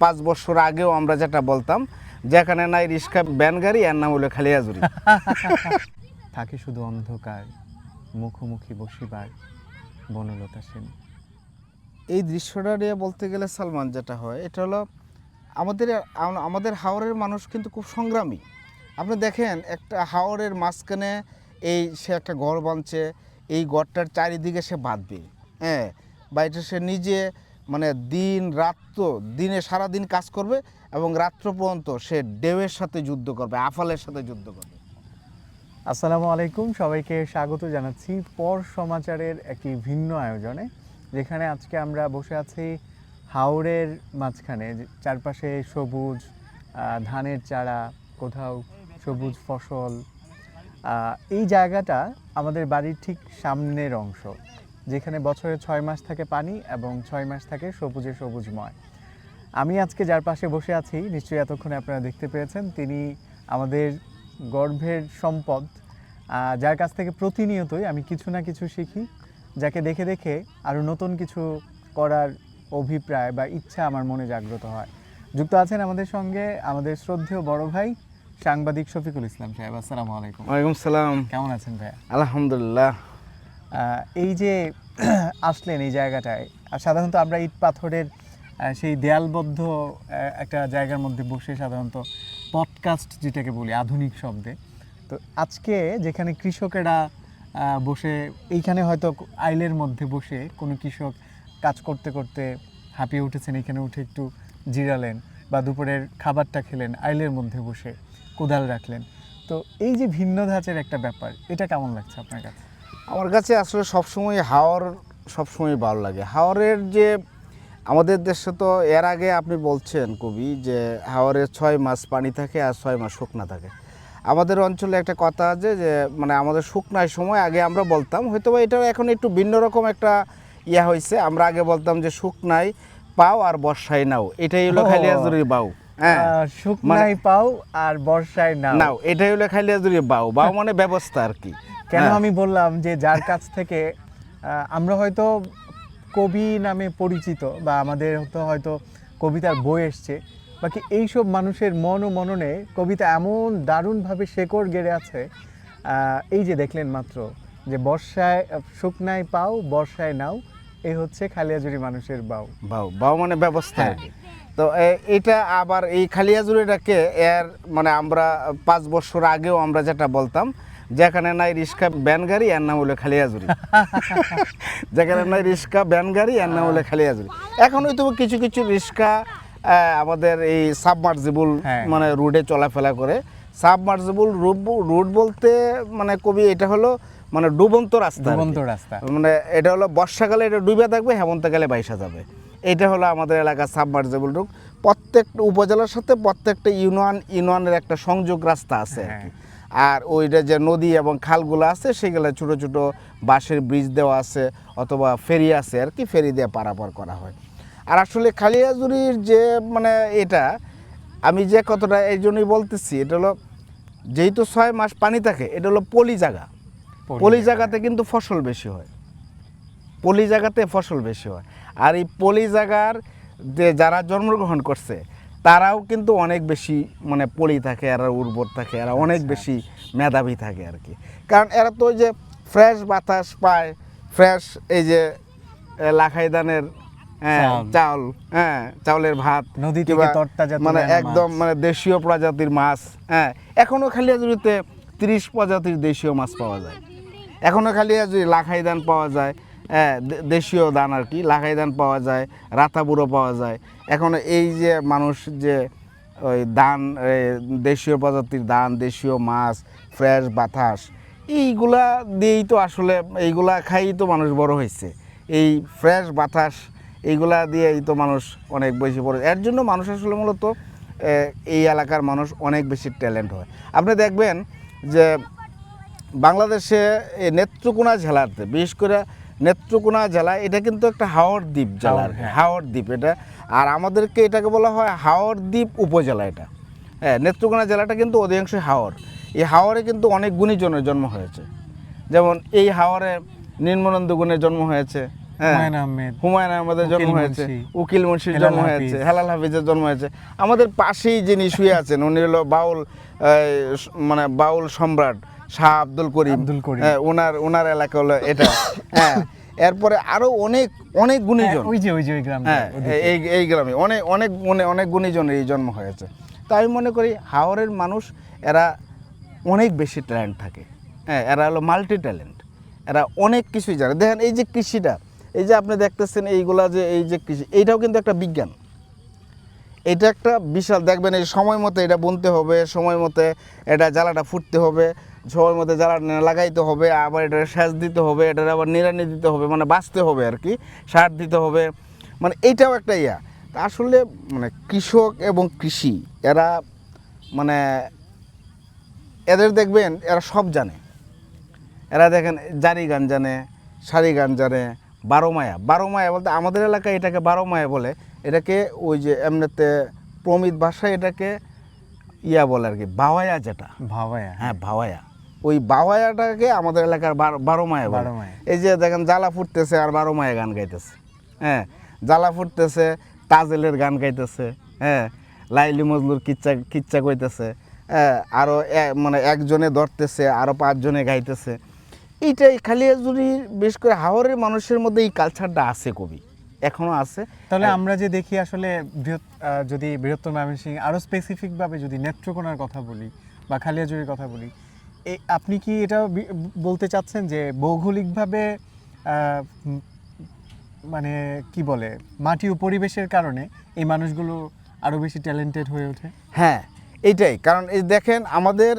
পাঁচ বছর আগেও আমরা যেটা বলতাম যেখানে নাই রিক্সা ব্যান গাড়ি এর নাম হলো খালিয়াজুরি থাকে শুধু অন্ধকার মুখোমুখি বসিবার বনলতা সেন। এই দৃশ্যটা নিয়ে বলতে গেলে সালমান যেটা হয় এটা হলো আমাদের আমাদের হাওড়ের মানুষ কিন্তু খুব সংগ্রামী। আপনি দেখেন একটা হাওড়ের মাঝখানে এই সে একটা ঘর বাঁধছে এই ঘরটার চারিদিকে সে বাঁধবে হ্যাঁ বা এটা সে নিজে মানে দিন রাত্র দিনে সারা দিন কাজ করবে এবং রাত্র পর্যন্ত সে ডেউয়ের সাথে যুদ্ধ করবে, আফালের সাথে যুদ্ধ করবে। আসসালামু আলাইকুম, সবাইকে স্বাগত জানাচ্ছি পর সমাচারের একটি ভিন্ন আয়োজনে, যেখানে আজকে আমরা বসে আছি হাওড়ের মাঝখানে চারপাশে সবুজ ধানের চারা, কোথাও সবুজ ফসল। এই জায়গাটা আমাদের বাড়ির ঠিক সামনের অংশ। যেখানে বছরে ছয় মাস থাকে পানি এবং ছয় মাস থাকে সবুজে সবুজময়। আমি আজকে যার পাশে বসে আছি নিশ্চয়ই এতক্ষণে আপনারা দেখতে পেয়েছেন তিনি আমাদের গর্ভের সম্পদ। যার কাছ থেকে প্রতিনিয়তই আমি কিছু না কিছু শিখি যাকে দেখে দেখে আরও নতুন কিছু করার অভিপ্রায় বা ইচ্ছা আমার মনে জাগ্রত হয়। যুক্ত আছেন আমাদের সঙ্গে আমাদের শ্রদ্ধেয় বড় ভাই সাংবাদিক শফিকুল ইসলাম সাহেব। আসসালামু আলাইকুম। ওয়ালাইকুম সালাম। কেমন আছেন ভাইয়া? আলহামদুলিল্লাহ। এই যে আসলেন এই জায়গাটায়, আর সাধারণত আমরা ইট পাথরের সেই দেয়ালবদ্ধ একটা জায়গার মধ্যে বসে সাধারণত পডকাস্ট যেটাকে বলি, আধুনিক শব্দে। তো আজকে যেখানে কৃষকেরা বসে, এইখানে হয়তো আইলের মধ্যে বসে কোনো কৃষক কাজ করতে করতে হাঁপিয়ে উঠেছেন, এখানে উঠে একটু জিরালেন বা দুপুরের খাবারটা খেলেন, আইলের মধ্যে বসে কোদাল রাখলেন। তো এই যে ভিন্ন ধাঁচের একটা ব্যাপার, এটা কেমন লাগছে আপনার কাছে? আমার কাছে আসলে সবসময় হাওয়ার সবসময় ভালো লাগে। হাওয়ারের যে আমাদের দেশে তো এর আগে আপনি বলছেন কবি যে হাওয়ারের ছয় মাস পানি থাকে আর ছয় মাস শুকনা থাকে। আমাদের অঞ্চলে একটা কথা আছে যে মানে আমাদের শুকনার সময় আগে আমরা বলতাম হয়তো বা এটা এখন একটু ভিন্ন রকম একটা ইয়া হয়েছে আমরা আগে বলতাম যে শুকনাই পাও আর বর্ষায় নাও। এটাই হলো ও। খালিয়াজুরির বাউ। হ্যাঁ। শুকনায় পাও আর বর্ষায় নাও। নাও এটাই হলো খালিয়াজুরির বাউ। বাউ মানে ব্যবস্থা আর কি। কেন হ্যাঁ। আমি বললাম যে যার কাছ থেকে আমরা হয়তো কবি নামে পরিচিত বা আমাদের তো হয়তো কবিতার বই এসছে বাকি এইসব মানুষের মন ও মননে কবিতা এমন দারুণভাবে শেকড় গেড়ে আছে এই যে দেখলেন মাত্র যে বর্ষায় শুকনায় পাও বর্ষায় নাও এই হচ্ছে খালিয়াজুরি মানুষের বাউ বাউ বাউ মানে ব্যবস্থা হ্যাঁ। তো এটা আবার এই খালিয়াজুরিটাকে এর মানে আমরা পাঁচ বছর আগেও আমরা যেটা বলতাম যেখানে নাই রিক্সা ব্যান গাড়ি এর নাম হলো খালিয়াজুরি। যেখানে নাই রিক্সা ব্যান গাড়ি এর নাম হলো খালিয়াজুরি। এখন হয়তো কিছু কিছু রিক্সা আমাদের এই সাবমার্জিবল হ্যাঁ। মানে রুটে চলাফেরা করে। সাবমার্জিবল রুট বলতে মানে কবি এটা হলো মানে ডুবন্ত রাস্তা ডুবন্ত রাস্তা। মানে এটা হলো বর্ষাকালে এটা ডুবে থাকবে হেমন্তকালে বাইসা যাবে। এটা হলো আমাদের এলাকার সাবমার্জেবল রুট। প্রত্যেকটা উপজেলার সাথে প্রত্যেকটা ইউনিয়ন ইউনিয়নের একটা সংযোগ রাস্তা আছে আর কি। আর ওইটা যে নদী এবং খালগুলো আছে সেগুলো ছোট ছোট বাঁশের ব্রিজ দেওয়া আছে অথবা ফেরি আছে আর কি ফেরি দিয়ে পারাপার করা হয়। আর আসলে খালিয়াজুরির যে মানে এটা আমি যে কতটা এই জন্যই বলতেছি এটা হলো যেহেতু ছয় মাস পানি থাকে এটা হলো পলি জায়গা। পলি জায়গাতে কিন্তু ফসল বেশি হয়। পলি জায়গাতে ফসল বেশি হয়। আর এই পলি জায়গার যে যারা জন্মগ্রহণ করছে তারাও কিন্তু অনেক বেশি মানে পলি থাকে এরা উর্বর থাকে এরা অনেক বেশি মেধাবী থাকে আর কি। কারণ এরা তো ওই যে ফ্রেশ বাতাস পায় ফ্রেশ এই যে লাখাই ধানের হ্যাঁ, চাল। চাল হ্যাঁ চাউলের ভাত নদী মানে একদম মানে দেশীয় প্রজাতির মাছ হ্যাঁ এখনও খালিয়াজুড়িতে তিরিশ প্রজাতির দেশীয় মাছ পাওয়া যায়। এখনও খালিয়াজুড়ি লাখাই ধান পাওয়া যায় হ্যাঁ দেশীয় দান আর কি লাখাই ধান পাওয়া যায় রাতাবুড়ো পাওয়া যায় এখন এই যে মানুষ যে ওই দান দেশীয় প্রজাতির দান দেশীয় মাছ, ফ্রেশ বাতাস, এইগুলা দিয়েই তো আসলে এইগুলা খাইই তো মানুষ বড় হয়েছে। এই ফ্রেশ বাতাস, এইগুলা দিয়েই তো মানুষ অনেক বেশি বড়। এর জন্য মানুষ আসলে মূলত এই এলাকার মানুষ অনেক বেশি ট্যালেন্ট হয়। আপনি দেখবেন যে বাংলাদেশে এই নেত্রকোনা জেলাতে বিশেষ করে নেত্রকোনা জেলা এটা কিন্তু একটা হাওড় দ্বীপ জেলা হাওড়, হ্যাঁ। দ্বীপ এটা। আর আমাদেরকে এটাকে বলা হয় হাওড় দ্বীপ উপজেলা এটা। হ্যাঁ নেত্রকোনা জেলাটা কিন্তু অধিকাংশ হাওড়। এই হাওড়ে কিন্তু অনেক গুণীজনের জন্ম হয়েছে। যেমন এই হাওড়ে নির্মনন্দ গুণের জন্ম হয়েছে হ্যাঁ। হুমায়ুন আহমেদ আহমেদের জন্ম হয়েছে উকিল মুন্সির জন্ম হয়েছে। হেলাল হাফিজের জন্ম হয়েছে। আমাদের পাশেই যিনি শুয়ে আছেন উনি হলো বাউল মানে বাউল সম্রাট শাহ আব্দুল করিম। আব্দুল করিম। হ্যাঁ ওনার ওনার এলাকা হলো এটা। হ্যাঁ এরপরে আরও অনেক অনেক গুণীজন। ওই যে ওই যে ওই গ্রামটা হ্যাঁ ওদিকে। এই এই গ্রামে। অনেক অনেক মনে অনেক গুণীজনের এই জন্ম হয়েছে। তাই আমি মনে করি হাওরের মানুষ এরা অনেক বেশি ট্যালেন্ট থাকে। হ্যাঁ এরা হলো মাল্টি ট্যালেন্ট এরা অনেক কিছুই জানে। দেখেন এই যে কৃষিটা এই যে আপনি দেখতেছেন এইগুলা যে এই যে কৃষি এইটাও কিন্তু একটা বিজ্ঞান। এটা একটা বিশাল দেখবেন এই সময় মতো এটা বুনতে হবে সময় মতো এটা জ্বালাটা ফুটতে হবে। সময় মতো যারা লাগাইতে হবে আবার এটা সেচ দিতে হবে এটার আবার নিড়ানি দিতে হবে মানে বাঁচতে হবে আর কি সার দিতে হবে মানে এইটাও একটা ইয়া। তা আসলে মানে কৃষক এবং কৃষি এরা মানে এদের দেখবেন এরা সব জানে। এরা দেখেন জারি গান জানে সারি গান জানে বারো মায়া বারো মায়া বলতে আমাদের এলাকায় এটাকে বারো মায়া বলে। এটাকে ওই যে এমনিতে প্রমিত ভাষায় এটাকে ইয়া বলে আর কি বাওয়ায়া যেটা। ভাবায়া হ্যাঁ ভাওয়ায়া। ওই বাওয়ায়াটাকে আমাদের এলাকার বারো মায়া বারো মায়া। এই যে দেখেন জ্বালা ফুটতেছে আর বারো মায়া গান গাইতেছে। হ্যাঁ জ্বালা ফুটতেছে তাজেলের গান গাইতেছে হ্যাঁ লাইলি মজলুর কিচ্চা কিচ্চা কইতেছে হ্যাঁ আরও মানে একজনে ধরতেছে আরও পাঁচজনে গাইতেছে। এইটাই খালি যদি বেশ করে হাওরের মানুষের মধ্যে এই কালচারটা আছে কবি এখনও আছে। তাহলে আমরা যে দেখি আসলে বৃহৎ যদি বৃহত্তর ময়মনসিংহ আরও স্পেসিফিকভাবে যদি নেত্রকোনার কথা বলি বা খালিয়াজুরির কথা বলি আপনি কি এটা বলতে চাচ্ছেন যে ভৌগোলিকভাবে মানে কি বলে মাটি ও পরিবেশের কারণে এই মানুষগুলো আরও বেশি ট্যালেন্টেড হয়ে ওঠে? হ্যাঁ এইটাই। কারণ এই দেখেন আমাদের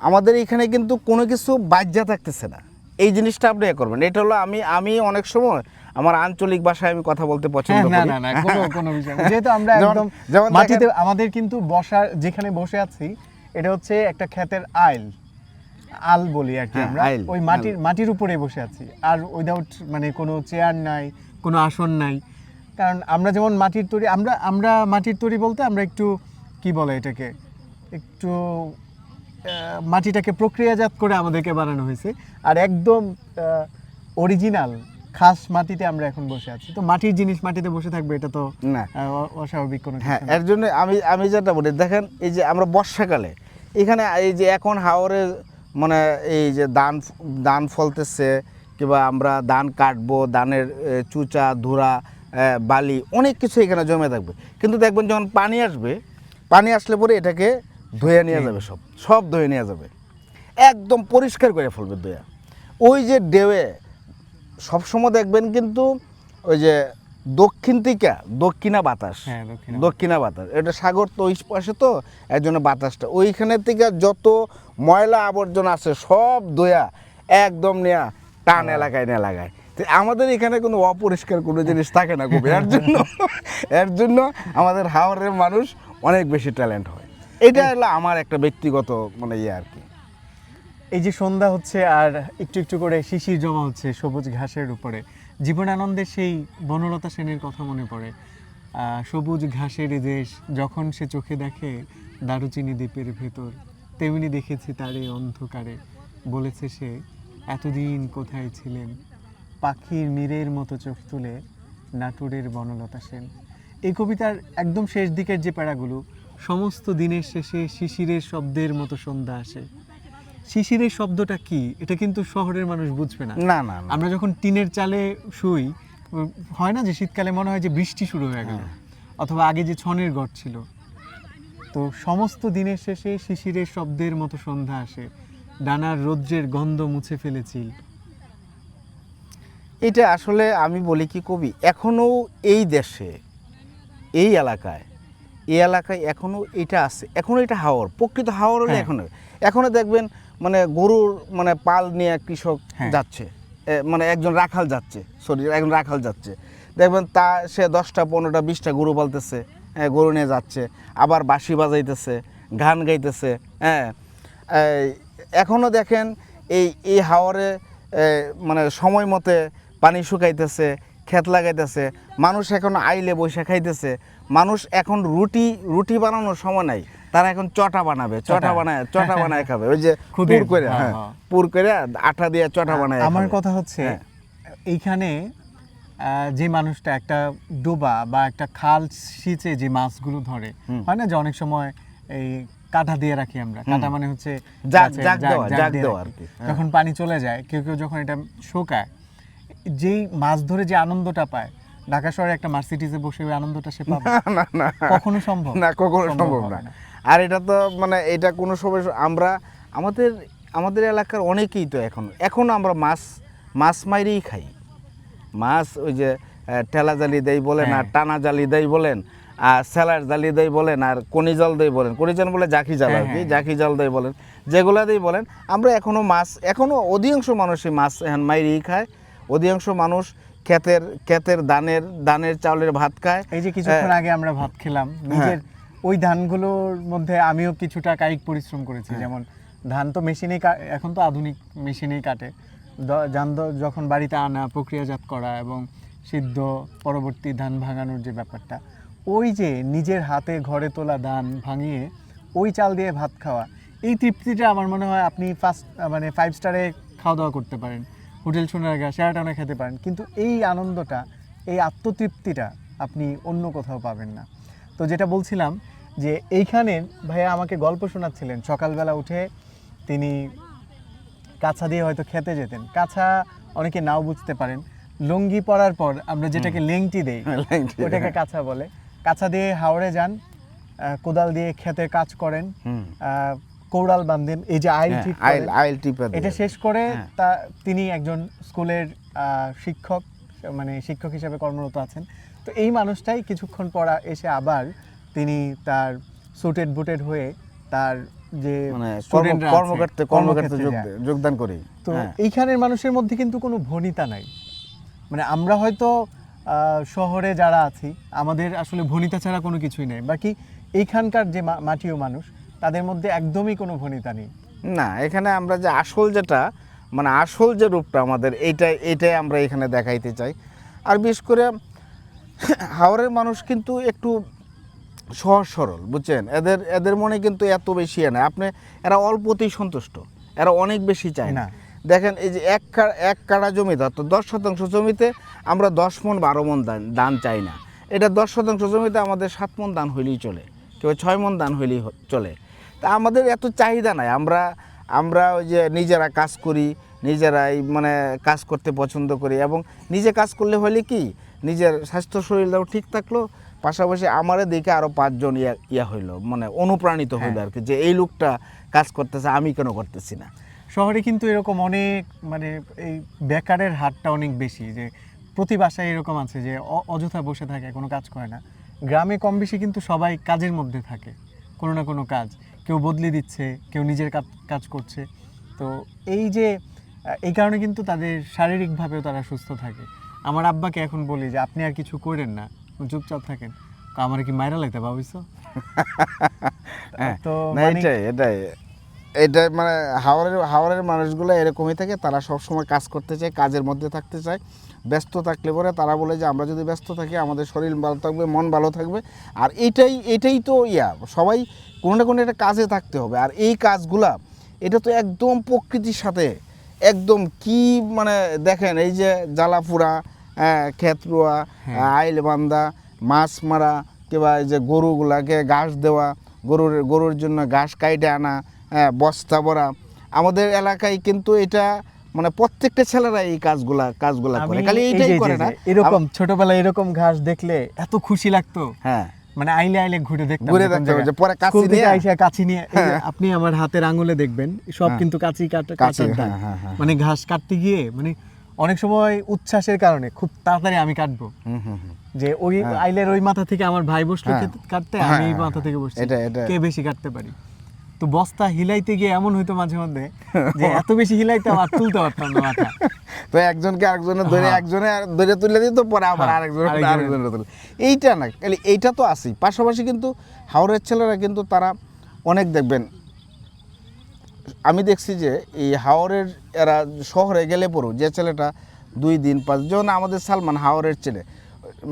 আমাদের এখানে কিন্তু কোনো কিছু বাজ্যা থাকতেছে না। এই জিনিসটা আপনি করবেন। এটা হলো আমি আমি অনেক সময় আমার আঞ্চলিক ভাষায় আমি কথা বলতে পছন্দ হ্যাঁ, না করি। না না কোনো কোনো বিষয় যেহেতু আমরা একদম মাটিতে আমাদের কিন্তু বসার যেখানে বসে আছি এটা হচ্ছে একটা ক্ষেতের আইল। আল বলি আর কি হ্যাঁ, আমরা। ওই মাটির মাটির উপরে বসে আছি। আর উইদাউট মানে কোনো চেয়ার নাই কোনো আসন নাই। কারণ আমরা যেমন মাটির তৈরি আমরা আমরা মাটির তৈরি বলতে আমরা একটু কি বলে এটাকে? একটু মাটিটাকে প্রক্রিয়াজাত করে আমাদেরকে বানানো হয়েছে। আর একদম অরিজিনাল খাস মাটিতে আমরা এখন বসে আছি। তো মাটির জিনিস মাটিতে বসে থাকবে এটা তো না। অস্বাভাবিক কোনো হ্যাঁ এর জন্য আমি আমি যেটা বলি দেখেন এই যে আমরা বর্ষাকালে এখানে এই যে এখন হাওরে মানে এই যে দান দান ফলতেছে কিংবা আমরা ধান কাটবো ধানের এ, চুচা ধুরা বালি অনেক কিছু এখানে জমে থাকবে। কিন্তু দেখবেন যখন পানি আসবে পানি আসলে পরে এটাকে ধুয়ে নিয়ে যাবে সব সব ধুয়ে নিয়ে যাবে। একদম পরিষ্কার করে ফেলবে ধুয়ে। ওই যে ডেওয়ে সবসময় দেখবেন কিন্তু ওই যে দক্ষিণ থেকে দক্ষিণা বাতাস। হ্যাঁ, দক্ষিণা বাতাস। এটা সাগর তো ওই পাশে তো এর জন্য বাতাসটা। ওইখানের থেকে যত ময়লা আবর্জনা আছে সব দয়া একদম নেয়া টান এলাকায় নিয়ে লাগায়। তো আমাদের এখানে কোনো অপরিষ্কার কোনো জিনিস থাকে না খুব। এর জন্য এর জন্য আমাদের হাওড়ের মানুষ অনেক বেশি ট্যালেন্ট হয়। এটা হলো আমার একটা ব্যক্তিগত মানে ইয়ে আর কি। এই যে সন্ধ্যা হচ্ছে আর একটু একটু করে শিশির জমা হচ্ছে সবুজ ঘাসের উপরে। জীবনানন্দের সেই বনলতা সেনের কথা মনে পড়ে। সবুজ ঘাসের দেশ, যখন সে চোখে দেখে দারুচিনি দ্বীপের ভেতর, তেমনি দেখেছি তারে অন্ধকারে। বলেছে সে, এতদিন কোথায় ছিলেন? পাখির নীরের মতো চোখ তুলে নাটুরের বনলতা সেন। এই কবিতার একদম শেষ দিকের যে প্যারাগুলো, সমস্ত দিনের শেষে শিশিরের শব্দের মতো সন্ধ্যা আসে। শিশিরের শব্দটা কি? এটা কিন্তু শহরের মানুষ বুঝবে না। না না আমরা যখন টিনের চালে শুই হয় না যে শীতকালে মনে হয় যে বৃষ্টি শুরু হয়ে গেল? অথবা আগে যে ছনের ঘর ছিল। তো সমস্ত দিনের শেষে শিশিরের শব্দের মতো সন্ধ্যা আসে। ডানার রৌদ্রের গন্ধ মুছে ফেলেছি। এটা আসলে আমি বলি কি কবি এখনও এই দেশে এই এলাকায় এই এলাকায় এখনও এটা আছে। এখনও এটা হাওর প্রকৃত হাওর হলে হ্যাঁ। এখনও। এখনও দেখবেন মানে গরুর মানে পাল নিয়ে কৃষক হ্যাঁ। যাচ্ছে। মানে একজন রাখাল যাচ্ছে সরি একজন রাখাল যাচ্ছে। দেখবেন তা সে দশটা পনেরোটা বিশটা গরু পালতেছে হ্যাঁ গরু নিয়ে যাচ্ছে আবার বাঁশি বাজাইতেছে গান গাইতেছে হ্যাঁ এখনও দেখেন এই এই হাওরে এ, মানে সময় মতে পানি শুকাইতেছে ক্ষেত লাগাইতেছে মানুষ এখন আইলে বসে খাইতেছে মানুষ এখন রুটি রুটি বানানোর সময় নাই। তারা এখন চটা বানাবে চটা। বানায় চটা বানায় খাবে। ওই যে পুর করে হ্যাঁ, হ্যাঁ হ্যাঁ। পুর করে আটা দিয়ে চটা বানায় আমার কথা হচ্ছে হ্যাঁ। এইখানে যে মানুষটা একটা ডোবা বা একটা খাল সিঁচে যে মাছগুলো ধরে হয় না যে অনেক সময় এই কাঁটা দিয়ে রাখি আমরা। কাঁটা মানে হচ্ছে। যখন পানি চলে যায় কেউ কেউ যখন এটা শোকায় যেই মাছ ধরে যে আনন্দটা পায় ঢাকা শহরে একটা মার্সিডিজে বসে ওই আনন্দটা সে পাবে। না না। কখনো সম্ভব। না কখনো সম্ভব না। আর এটা তো মানে এটা কোনো সময় আমরা আমাদের আমাদের এলাকার অনেকেই তো এখন এখন আমরা মাছ মাছ মাইরেই খাই মাছ ওই যে ঠেলা জালি দেই বলেন আর হ্যাঁ। টানা জালি দেই বলেন আর স্যালার জালি দেই বলেন আর কনি জল দেই বলেন কনি জল বলে জাকি জাল আর হ্যাঁ, কি হ্যাঁ। জাকি জাল দেই বলেন যেগুলা দেই বলেন আমরা এখনও মাছ এখনও অধিকাংশ মানুষই মাছ এখন মাইরেই খায় অধিকাংশ মানুষ ক্ষেতের ক্ষেতের দানের দানের চাউলের ভাত খায় এই যে কিছুক্ষণ হ্যাঁ। আগে আমরা ভাত খেলাম নিজের ওই ধানগুলোর মধ্যে আমিও কিছুটা কায়িক পরিশ্রম করেছি। হ্যাঁ। যেমন ধান তো মেশিনেই এখন তো আধুনিক মেশিনেই কাটে। ধান যখন বাড়িতে আনা প্রক্রিয়াজাত করা এবং সিদ্ধ পরবর্তী ধান ভাঙানোর যে ব্যাপারটা ওই যে নিজের হাতে ঘরে তোলা ধান ভাঙিয়ে ওই চাল দিয়ে ভাত খাওয়া এই তৃপ্তিটা আমার মনে হয় আপনি ফার্স্ট মানে ফাইভ স্টারে খাওয়া দাওয়া করতে পারেন। হোটেল সোনারগা শেরাটনে খেতে পারেন। কিন্তু এই আনন্দটা এই আত্মতৃপ্তিটা আপনি অন্য কোথাও পাবেন না। তো যেটা বলছিলাম যে এইখানে ভাইয়া আমাকে গল্প শোনাচ্ছিলেন। সকালবেলা উঠে তিনি কাছা দিয়ে হয়তো খেতে যেতেন। কাছা অনেকে নাও বুঝতে পারেন। লুঙ্গি পরার পর আমরা যেটাকে লেংটি দেই ওটাকে হ্যাঁ। কাছা বলে। কাছা দিয়ে হাওড়ে যান কোদাল দিয়ে খেতে কাজ করেন আহ, কৌড়াল বান্ধেন এই যে আইল হ্যাঁ, ঠিক আইল করেন। আইল এটা শেষ করে হ্যাঁ। তা তিনি একজন স্কুলের আহ, শিক্ষক মানে শিক্ষক হিসেবে কর্মরত আছেন। তো এই মানুষটাই কিছুক্ষণ পর এসে আবার তিনি তার সুটেড বুটেড হয়ে তার যে মানে কর্মক্ষেত্রে যোগদান করি। তো হ্যাঁ। এইখানের মানুষের মধ্যে কিন্তু কোনো ভনিতা নাই। মানে আমরা হয়তো শহরে যারা আছি আমাদের আসলে ভনিতা ছাড়া কোনো কিছুই নেই। বাকি এইখানকার যে মাটিও মানুষ তাদের মধ্যে একদমই কোনো ভনিতা নেই। না এখানে আমরা যে আসল যেটা মানে আসল যে রূপটা আমাদের এইটাই এইটাই আমরা এখানে দেখাইতে চাই। আর বিশেষ করে হাওড়ের মানুষ কিন্তু একটু সহজ সরল বুঝছেন? এদের এদের মনে কিন্তু এত বেশি না আপনি এরা অল্পতেই সন্তুষ্ট। এরা অনেক বেশি চায় না। দেখেন এই যে এক কা- এক কাড়া জমি তো দশ শতাংশ জমিতে আমরা দশ মন বারো মন দান দান চাই না। এটা দশ শতাংশ জমিতে আমাদের সাত মন দান হইলেই চলে কেউ ছয় মন দান হইলেই চলে। তা আমাদের এত চাহিদা নাই। আমরা আমরা ওই যে নিজেরা কাজ করি নিজেরাই মানে কাজ করতে পছন্দ করি এবং নিজে কাজ করলে হলে কি নিজের স্বাস্থ্য শরীরটাও ঠিক থাকল পাশাপাশি আমারে দেখে আরও পাঁচজন ইয়া ইয়া হইল মানে অনুপ্রাণিত হইল আর কি যে এই লোকটা কাজ করতেছে আমি কেন করতেছি না? শহরে কিন্তু এরকম অনেক মানে এই বেকারের হারটা অনেক বেশি যে প্রতি বাসায় এরকম আছে যে অযথা বসে থাকে কোনো কাজ করে না। গ্রামে কম বেশি কিন্তু সবাই কাজের মধ্যে থাকে কোনো না কোনো কাজ। কেউ বদলে দিচ্ছে কেউ নিজের কাজ কাজ করছে। তো এই যে এই কারণে কিন্তু তাদের শারীরিকভাবেও তারা সুস্থ থাকে। আমার আব্বাকে এখন বলি যে আপনি আর কিছু করেন না চুপচাপ থাকেন। তো আমার কি মাইরা লাগতে ভাবিস হ্যাঁ, তো না এটাই এটাই। এটা মানে হাওড়ের হাওড়ের মানুষগুলো এরকমই থাকে তারা সব সময় কাজ করতে চায় কাজের মধ্যে থাকতে চায়। ব্যস্ত থাকলে পরে তারা বলে যে আমরা যদি ব্যস্ত থাকি আমাদের শরীর ভালো থাকবে মন ভালো থাকবে। আর এটাই এটাই তো ইয়া সবাই কোনো না কোনো একটা কাজে থাকতে হবে। আর এই কাজগুলা এটা তো একদম প্রকৃতির সাথে একদম কি মানে দেখেন এই যে জ্বালাপুরা হ্যাঁ ক্ষেত রোয়া আইল বান্ধা মাছ মারা কিংবা এই যে গরুগুলাকে ঘাস দেওয়া গরুর গরুর জন্য ঘাস কাইটে আনা হ্যাঁ বস্তা ভরা। আমাদের এলাকায় কিন্তু এটা মানে প্রত্যেকটা ছেলেরা এই কাজগুলা কাজগুলা করে। খালি এইটাই করে না। এরকম ছোটবেলায় এরকম ঘাস দেখলে এত খুশি লাগতো। হ্যাঁ। মানে আইলে আইলে ঘুরে দেখতাম ঘুরে যে কোন দেখতে যে পরে কাছি নিয়ে- আইসা কাছি নিয়ে আপনি আমার হাতের আঙুলে দেখবেন সব হ্যাঁ। কিন্তু কাছি কাটা। হ্যাঁ, হ্যাঁ, হ্যাঁ। মানে ঘাস কাটতে গিয়ে মানে অনেক সময় উচ্ছ্বাসের কারণে খুব তাড়াতাড়ি আমি কাটবো। যে ওই আইলের ওই মাথা থেকে আমার ভাই বসল হ্যাঁ। কাটতে হ্যাঁ, আমি এই হ্যাঁ, মাথা থেকে বসছি। কে বেশি কাটতে পারি? তো বস্তা হিলাইতে গিয়ে এমন হইতো মাঝে মধ্যে যে এত বেশি হিলাইতাম আর তুলতে পারতাম না মাথা। তো একজনকে আরেকজনের ধরে হ্যাঁ। একজনে আর ধরে তুলে দিত পরে আবার হ্যাঁ, আরেকজনের- আরেকজনের তুলে। এইটা না খালি এইটা তো আসি পাশাপাশি কিন্তু হাওড়ের ছেলেরা কিন্তু তারা অনেক দেখবেন আমি দেখছি যে এই হাওড়ের এরা শহরে গেলে পড়ো যে ছেলেটা দুই দিন পাঁচ, যেমন আমাদের সালমান হাওড়ের ছেলে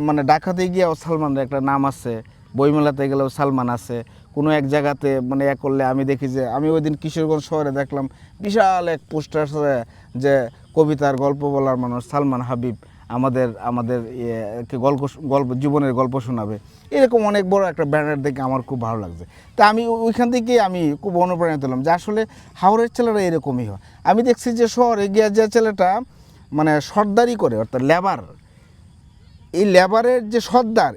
মানে ডাকাতে গিয়েও সালমানের একটা নাম আছে, বইমেলাতে গেলেও সালমান আছে, কোনো এক জায়গাতে মানে এ করলে আমি দেখি যে, আমি ওই দিন কিশোরগঞ্জ শহরে দেখলাম বিশাল এক পোস্টার যে কবিতার গল্প বলার মানুষ সালমান হাবিব। আমাদের আমাদের ইয়ে, গল্প গল্প জীবনের গল্প শোনাবে। এরকম অনেক বড় একটা ব্যানার দেখে আমার খুব ভালো লাগছে। তা আমি ওইখান থেকে আমি খুব অনুপ্রাণিত হলাম যে আসলে হাওড়ের ছেলেরা এরকমই হয়। আমি দেখছি যে শহরে গিয়ে যে ছেলেটা মানে সর্দারি করে অর্থাৎ লেবার। এই লেবারের যে সর্দার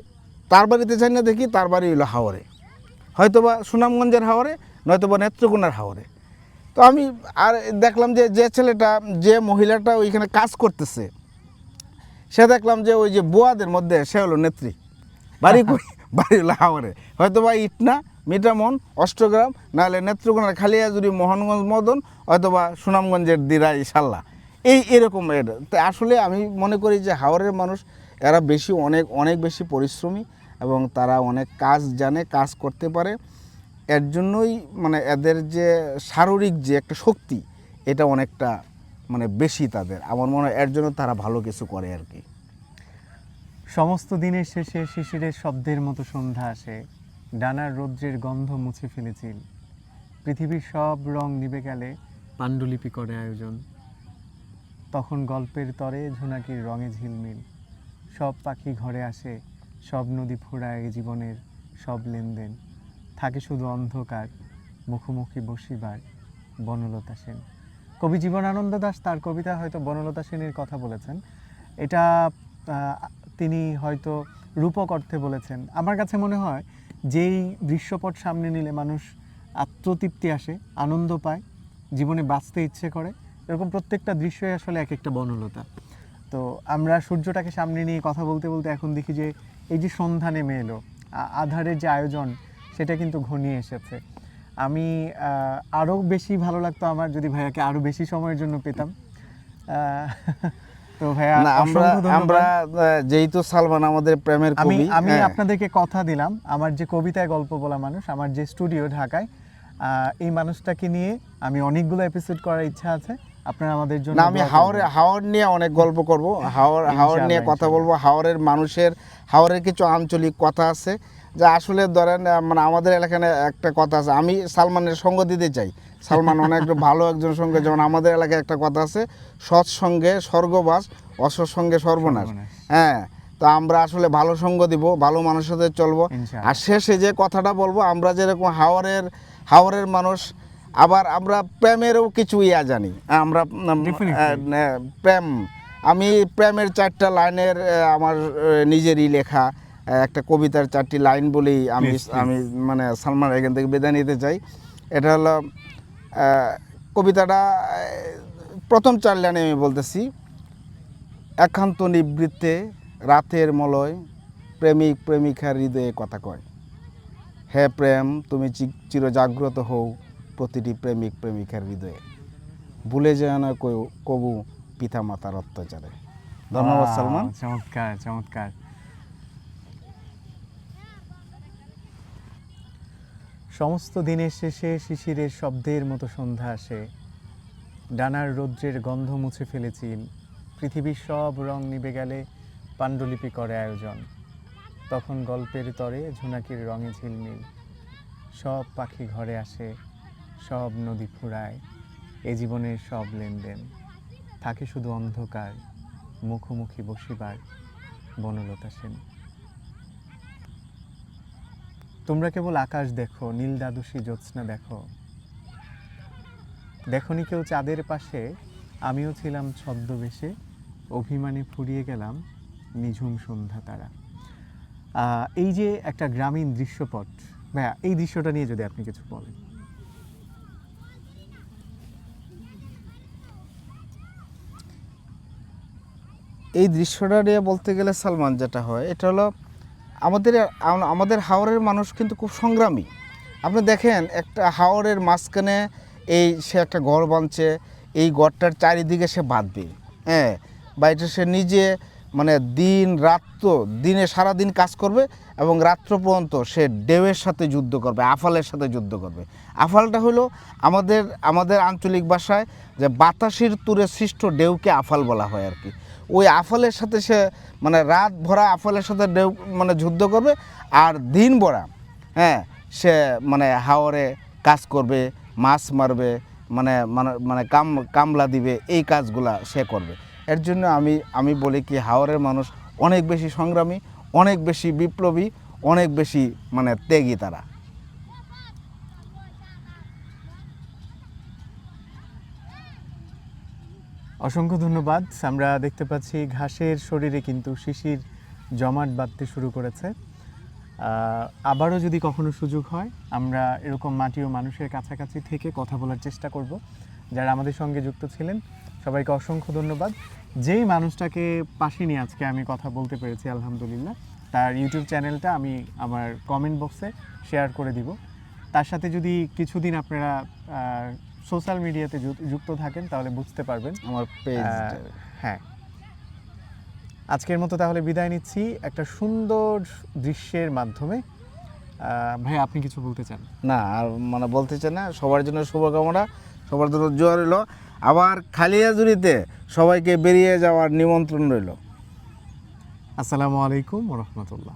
তার বাড়িতে যাই না দেখি তার বাড়ি হলো হাওড়ে হয়তোবা সুনামগঞ্জের হাওড়ে নয়তোবা নেত্রকোনার হাওড়ে তো আমি আর দেখলাম যে যে ছেলেটা যে মহিলাটা ওইখানে কাজ করতেছে সে দেখলাম যে ওই যে বুয়াদের মধ্যে সে হলো নেত্রী। বাড়ি কই? বাড়ি হলো হাওড়ে হয়তোবা ইটনা মিটামন অষ্টগ্রাম নাহলে নেত্রকোনার খালিয়াজুরি মোহনগঞ্জ মদন হয়তোবা সুনামগঞ্জের দিরাই সাল্লা এই এরকম এটা তো আসলে আমি মনে করি যে হাওড়ের মানুষ এরা বেশি অনেক অনেক বেশি পরিশ্রমী এবং তারা অনেক কাজ জানে কাজ করতে পারে। এর জন্যই মানে এদের যে শারীরিক যে একটা শক্তি এটা অনেকটা মানে বেশি তাদের। আমার মনে হয় এর জন্য তারা ভালো কিছু করে আর কি। সমস্ত দিনের শেষে শিশিরের শব্দের মতো সন্ধ্যা আসে। ডানার রৌদ্রের গন্ধ মুছে ফেলেছিল পৃথিবীর সব রং নিভে গেলে পাণ্ডুলিপি করে আয়োজন। তখন গল্পের তরে ঝোনাকির রঙে ঝিলমিল। সব পাখি ঘরে আসে, সব নদী ফোড়ায় জীবনের সব লেনদেন। থাকে শুধু অন্ধকার, মুখোমুখি বসিবার বনলতা সেন। কবি জীবনানন্দ দাস, তার কবিতা হয়তো বনলতা সেনের কথা বলেছেন। এটা তিনি হয়তো রূপক অর্থে বলেছেন। আমার কাছে মনে হয়, যেই দৃশ্যপট সামনে নিলে মানুষ আত্মতৃপ্তি আসে, আনন্দ পায়, জীবনে বাঁচতে ইচ্ছে করে, এরকম প্রত্যেকটা দৃশ্যই আসলে এক একটা বনলতা। তো আমরা সূর্যটাকে সামনে নিয়ে কথা বলতে বলতে এখন দেখি যে, এই যে সন্ধ্যা নেমে এলো আধারের যে আয়োজন, সেটা কিন্তু ঘনিয়ে এসেছে। আমি আরও বেশি ভালো লাগতো আমার যদি ভাইয়াকে আরও বেশি সময়ের জন্য পেতাম। তো ভাইয়া আমরা আমরা যেহেতু সালমান আমাদের প্রেমের কবি আমি হ্যাঁ, আপনাদেরকে কথা দিলাম আমার যে কবিতায় গল্প বলা মানুষ আমার যে স্টুডিও ঢাকায় আহ, এই মানুষটাকে নিয়ে আমি অনেকগুলো এপিসোড করার ইচ্ছা আছে। আপনারা আমাদের জন্য আমি হাওড়ে হাওড় নিয়ে অনেক গল্প করব। হাওড় হাওড় নিয়ে কথা বলব। হাওড়ের মানুষের হাওড়ের কিছু আঞ্চলিক কথা আছে। যা আসলে ধরেন মানে আমাদের এলাকায় একটা কথা আছে আমি সালমানের সঙ্গ দিতে চাই। সালমান অনেক ভালো একজন সঙ্গে যেমন আমাদের এলাকায় একটা কথা আছে সৎসঙ্গে স্বর্গবাস অসৎসঙ্গে সর্বনাশ। সর্বনাশ। হ্যাঁ তো আমরা আসলে ভালো সঙ্গ দিব ভালো মানুষের সাথে চলবো। আর শেষে যে কথাটা বলব আমরা যেরকম হাওড়ের হাওড়ের মানুষ আবার আমরা প্রেমেরও কিছু ইয়া জানি। আমরা প্রেম আমি প্রেমের চারটা লাইনের আমার নিজেরই লেখা। একটা কবিতার চারটি লাইন বলেই আমি. আমি মানে সালমান এখান থেকে বিদায় নিতে চাই। এটা হলো কবিতাটা প্রথম চার লাইনে আমি বলতেছি একান্ত নিবৃত্তে রাতের মলয় প্রেমিক প্রেমিকার হৃদয়ে কথা কয়। হে প্রেম তুমি চি- চিরজাগ্রত হও প্রতিটি প্রেমিক প্রেমিকার হৃদয়ে। ভুলে যায় না কেউ- কবু পিতা মাতার অত্যাচারে। ধন্যবাদ সালমান। চমৎকার চমৎকার। সমস্ত দিনের শেষে শিশিরের শব্দের মতো সন্ধ্যা আসে। ডানার রৌদ্রের গন্ধ মুছে ফেলেছিল পৃথিবীর সব রং নিভে গেলে পাণ্ডুলিপি করে আয়োজন। তখন গল্পের তরে ঝুনাকির রঙে ঝিলমিল। সব পাখি ঘরে আসে, সব নদী ফুরায়, এ জীবনের সব লেনদেন। থাকে শুধু অন্ধকার, মুখোমুখি বসিবার বনলতা সেন। তোমরা কেবল আকাশ দেখো, নীল দ্বাদশী জ্যোৎস্না দেখো। দেখনি কেউ চাঁদের পাশে? আমিও ছিলাম ছদ্মবেশে, অভিমানে ফুরিয়ে গেলাম নিঝুম সন্ধ্যা তারা। এই যে একটা গ্রামীণ দৃশ্যপট, ভাইয়া, এই দৃশ্যটা নিয়ে যদি আপনি কিছু বলেন। এই দৃশ্যটা নিয়ে বলতে গেলে সালমান যেটা হয়, এটা হলো আমাদের আমাদের হাওড়ের মানুষ কিন্তু খুব সংগ্রামী। আপনি দেখেন, একটা হাওড়ের মাঝখানে এই সে একটা ঘর বাঁধছে, এই ঘরটার চারিদিকে সে বাঁধবে হ্যাঁ? বা এটা সে নিজে মানে দিন রাত্র, দিনে সারা দিন কাজ করবে এবং রাত্র পর্যন্ত সে ডেউয়ের সাথে যুদ্ধ করবে, আফালের সাথে যুদ্ধ করবে। আফালটা হলো আমাদের আমাদের আঞ্চলিক ভাষায় যে বাতাসের তুরে সৃষ্ট ডেউকে আফাল বলা হয় আর কি। ওই আফালের সাথে সে মানে রাত ভরা আফালের সাথে ডেউ মানে যুদ্ধ করবে আর দিন ভরা হ্যাঁ সে মানে হাওরে কাজ করবে, মাছ মারবে মানে মানে মানে কাম কামলা দিবে, এই কাজগুলা সে করবে। এর জন্য আমি আমি বলি কি হাওরের মানুষ অনেক বেশি সংগ্রামী, অনেক বেশি বিপ্লবী, অনেক বেশি মানে ত্যাগী তারা। অসংখ্য ধন্যবাদ। আমরা দেখতে পাচ্ছি ঘাসের শরীরে কিন্তু শিশির জমাট বাঁধতে শুরু করেছে। আবারও যদি কখনো সুযোগ হয়, আমরা এরকম মাটি ও মানুষের কাছাকাছি থেকে কথা বলার চেষ্টা করব। যারা আমাদের সঙ্গে যুক্ত ছিলেন, সবাইকে অসংখ্য ধন্যবাদ। যেই মানুষটাকে পাশে নিয়ে আজকে আমি কথা বলতে পেরেছি, আলহামদুলিল্লাহ, তার ইউটিউব চ্যানেলটা আমি আমার কমেন্ট বক্সে শেয়ার করে দিব। তার সাথে যদি কিছুদিন আপনারা সোশ্যাল মিডিয়াতে যুক্ত থাকেন তাহলে বুঝতে পারবেন। আমার পেজ হ্যাঁ। আজকের মতো তাহলে বিদায় নিচ্ছি। একটা সুন্দর দৃশ্যের মাধ্যমে ভাই আপনি কিছু বলতে চান? না আর মানে বলতে চান না সবার জন্য শুভকামনা সবার জন্য জোয়ার রইল। আবার খালিয়াজুরিতে সবাইকে বেরিয়ে যাওয়ার নিমন্ত্রণ রইল। আসসালামু আলাইকুম রহমতুল্লাহ।